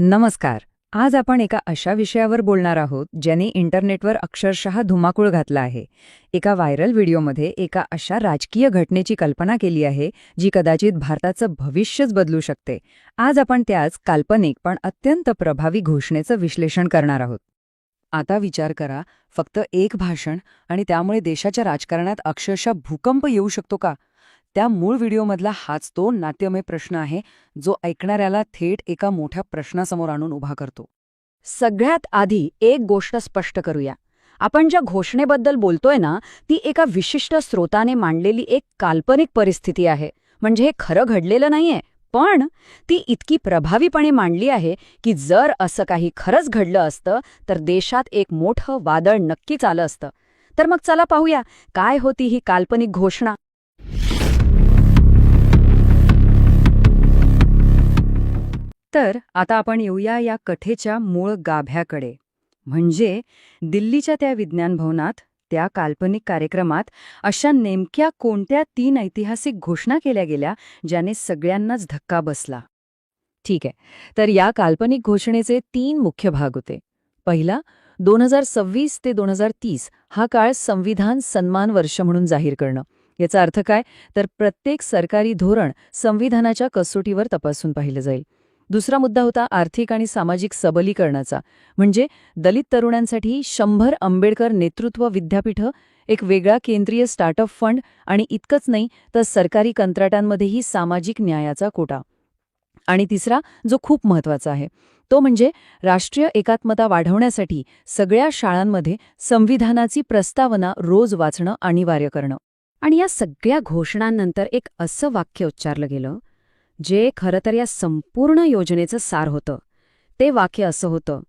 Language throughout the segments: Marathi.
नमस्कार. आज आपण एका अशा विषयावर बोलणार आहोत ज्याने इंटरनेटवर अक्षरशः धुमाकूळ घातला आहे. एका व्हायरल व्हिडिओमध्ये एका अशा राजकीय घटनेची कल्पना केली आहे जी कदाचित भारताचं भविष्यच बदलू शकते. आज आपण त्याच काल्पनिक पण अत्यंत प्रभावी घोषणेचं विश्लेषण करणार आहोत. आता विचार करा फक्त एक भाषण आणि त्यामुळे देशाच्या राजकारणात अक्षरशः भूकंप येऊ शकतो का? त्या मूळ व्हिडिओमधला हाच तो नाट्यमय प्रश्न आहे जो ऐकणाऱ्याला थेट एका मोठ्या प्रश्नासमोर आणून उभा करतो. सगळ्यात आधी एक गोष्ट स्पष्ट करूया. आपण ज्या घोषणेबद्दल बोलतोय ना ती एका विशिष्ट स्रोताने मांडलेली एक काल्पनिक परिस्थिती आहे. म्हणजे हे खरं घडलेलं नाहीये पण ती इतकी प्रभावीपणे मांडली आहे की जर असं काही खरंच घडलं असतं तर देशात एक मोठं वादळ नक्कीच आलं असतं. तर मग चला पाहूया काय होती ही काल्पनिक घोषणा? तर आता आपण येऊया या कथेच्या मूळ गाभ्याकडे. म्हणजे दिल्लीच्या त्या विज्ञान भवनात त्या काल्पनिक कार्यक्रमात अशा नेमक्या कोणत्या तीन ऐतिहासिक घोषणा केल्या गेल्या ज्याने सगळ्यांनाच धक्का बसला? ठीक आहे. तर या काल्पनिक घोषणेचे तीन मुख्य भाग होते. पहिला दोन हजार सव्वीस ते दोन हजार तीस हा काळ संविधान सन्मान वर्ष म्हणून जाहीर करणं. याचा अर्थ काय? तर प्रत्येक सरकारी धोरण संविधानाच्या कसोटीवर तपासून पाहिलं जाईल. दुसरा मुद्दा होता आर्थिक आणि सामाजिक सबलीकरणाचा. म्हणजे दलित तरुणांसाठी शंभर आंबेडकर नेतृत्व विद्यापीठं एक वेगळा केंद्रीय स्टार्टअप फंड आणि इतकंच नाही तर सरकारी कंत्राटांमध्येही सामाजिक न्यायाचा कोटा. आणि तिसरा जो खूप महत्त्वाचा आहे तो म्हणजे राष्ट्रीय एकात्मता वाढवण्यासाठी सगळ्या शाळांमध्ये संविधानाची प्रस्तावना रोज वाचणं अनिवार्य करणं. आणि या सगळ्या घोषणांनंतर एक असं वाक्य उच्चारलं गेलं जे खरं तर या संपूर्ण योजनेचं सार होतं. ते वाक्य असं होतं.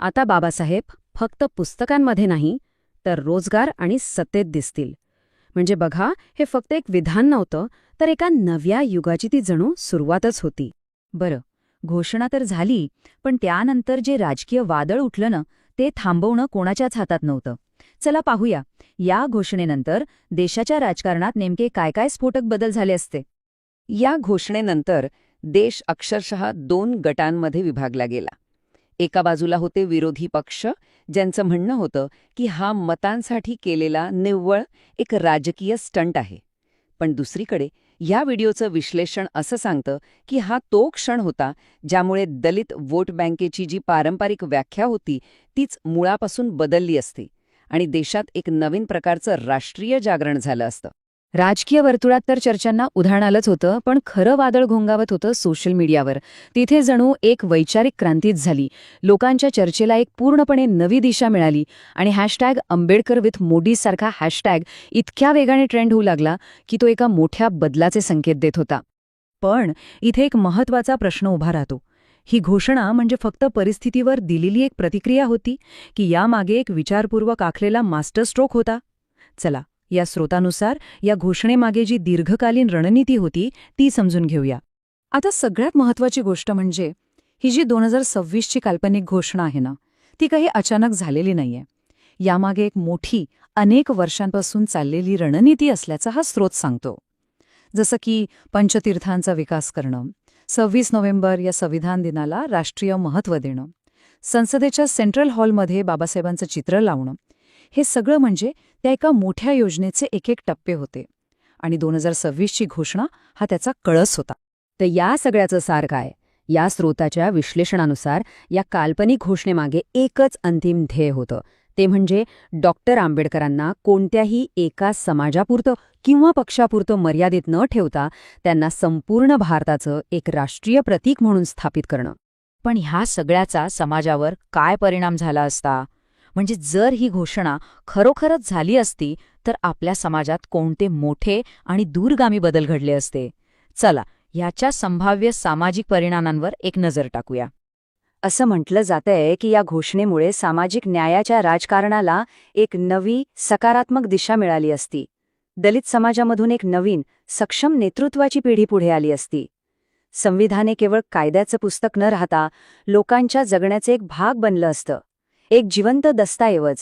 आता बाबासाहेब फक्त पुस्तकांमध्ये नाही तर रोजगार आणि सत्तेत दिसतील. म्हणजे बघा हे फक्त एक विधान नव्हतं तर एका नव्या युगाची ती जणू सुरुवातच होती. बरं घोषणा तर झाली पण त्यानंतर जे राजकीय वादळ उठलं ना ते थांबवणं कोणाच्याच हातात नव्हतं. चला पाहूया या घोषणेनंतर देशाच्या राजकारणात नेमके काय काय स्फोटक बदल झाले असते? या घोषणेनंतर देश अक्षरशः दोन गटांमध्ये विभागला गेला. एका बाजूला होते विरोधी पक्ष ज्यांचं म्हणणं होतं की हा मतांसाठी केलेला निव्वळ एक राजकीय स्टंट आहे. पण दुसरीकडे या व्हिडिओचं विश्लेषण असं सांगतं की हा तो क्षण होता ज्यामुळे दलित वोट बँकेची जी पारंपरिक व्याख्या होती तीच मुळापासून बदलली असती आणि देशात एक नवीन प्रकारचं राष्ट्रीय जागरण झालं असतं. राजकीय वर्तुळात तर चर्चांना उधाण आलंच होतं पण खरं वादळ घोंगावत होतं सोशल मीडियावर तिथे जणू एक वैचारिक क्रांतीच झाली. लोकांच्या चर्चेला एक पूर्णपणे नवी दिशा मिळाली आणि हॅशटॅग आंबेडकर विथ मोदीसारखा हॅशटॅग इतक्या वेगाने ट्रेंड होऊ लागला की तो एका मोठ्या बदलाचे संकेत देत होता. पण इथे एक महत्त्वाचा प्रश्न उभा राहतो. ही घोषणा म्हणजे फक्त परिस्थितीवर दिलेली एक प्रतिक्रिया होती की यामागे एक विचारपूर्वक आखलेला मास्टर स्ट्रोक होता? चला या स्रोतानुसार या घोषणेमागे जी दीर्घकालीन रणनीती होती ती समजून घेऊया. आता सगळ्यात महत्वाची गोष्ट म्हणजे ही जी दोन हजार सव्वीसची काल्पनिक घोषणा आहे ना ती काही अचानक झालेली नाहीये. यामागे एक मोठी अनेक वर्षांपासून चाललेली रणनीती असल्याचा हा स्रोत सांगतो. जसं की पंचतीर्थांचा विकास करणं सव्वीस नोव्हेंबर या संविधान दिनाला राष्ट्रीय महत्त्व देणं संसदेच्या सेंट्रल हॉलमध्ये बाबासाहेबांचं चित्र लावणं हे सगळं म्हणजे त्या एका मोठ्या योजनेचे एक एक टप्पे होते. आणि दोन हजार सव्वीसची घोषणा हा त्याचा कळस होता. तर या सगळ्याचं सार काय? या स्रोताच्या विश्लेषणानुसार या काल्पनिक घोषणेमागे एकच अंतिम ध्येय होतं. ते म्हणजे डॉक्टर आंबेडकरांना कोणत्याही एका समाजापुरतं किंवा पक्षापुरतं मर्यादित न ठेवता त्यांना संपूर्ण भारताचं एक राष्ट्रीय प्रतीक म्हणून स्थापित करणं. पण ह्या सगळ्याचा समाजावर काय परिणाम झाला असता? म्हणजे जर ही घोषणा खरोखरच झाली असती तर आपल्या समाजात कोणते मोठे आणि दूरगामी बदल घडले असते? चला याच्या संभाव्य सामाजिक परिणामांवर एक नजर टाकूया. असं म्हटलं जातंय की या घोषणेमुळे सामाजिक न्यायाच्या राजकारणाला एक नवी सकारात्मक दिशा मिळाली असती. दलित समाजामधून एक नवीन सक्षम नेतृत्वाची पिढी पुढे आली असती. संविधाने केवळ कायद्याचं पुस्तक न राहता लोकांच्या जगण्याचे एक भाग बनलं असतं. एक जिवंत दस्ताऐवज.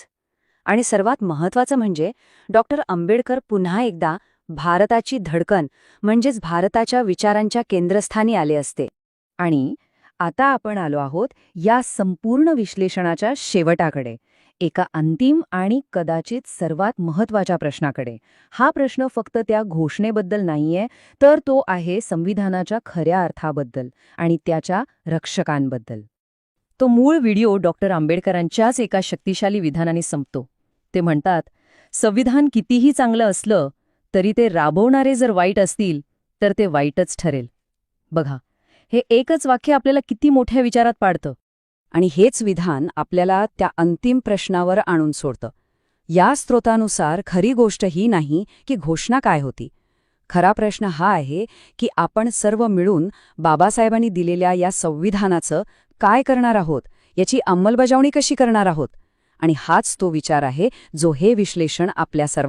आणि सर्वात महत्वाचं म्हणजे डॉक्टर आंबेडकर पुन्हा एकदा भारताची धडकन म्हणजेच भारताच्या विचारांच्या केंद्रस्थानी आले असते. आणि आता आपण आलो आहोत या संपूर्ण विश्लेषणाच्या शेवटाकडे एका अंतिम आणि कदाचित सर्वात महत्त्वाच्या प्रश्नाकडे. हा प्रश्न फक्त त्या घोषणेबद्दल नाहीये तर तो आहे संविधानाच्या खऱ्या अर्थाबद्दल आणि त्याच्या रक्षकांबद्दल. तो मूळ व्हिडिओ डॉक्टर आंबेडकरांच्याच एका शक्तिशाली विधानाने संपतो. ते म्हणतात संविधान कितीही चांगलं असलं तरी ते राबवणारे जर वाईट असतील तर ते वाईटच ठरेल. बघा हे एकच वाक्य आपल्याला किती मोठ्या विचारात पाडतं. आणि हेच विधान आपल्याला त्या अंतिम प्रश्नावर आणून सोडतं. या स्रोतानुसार खरी गोष्ट ही नाही की घोषणा काय होती. खरा प्रश्न हा आहे की आपण सर्व मिळून बाबासाहेबांनी दिलेल्या या संविधानाचं काय करणार आहोत? याची अंमलबजावणी कशी करणार आहोत? आणि हाच तो विचार आहे जो हे विश्लेषण आपल्या सर्वांना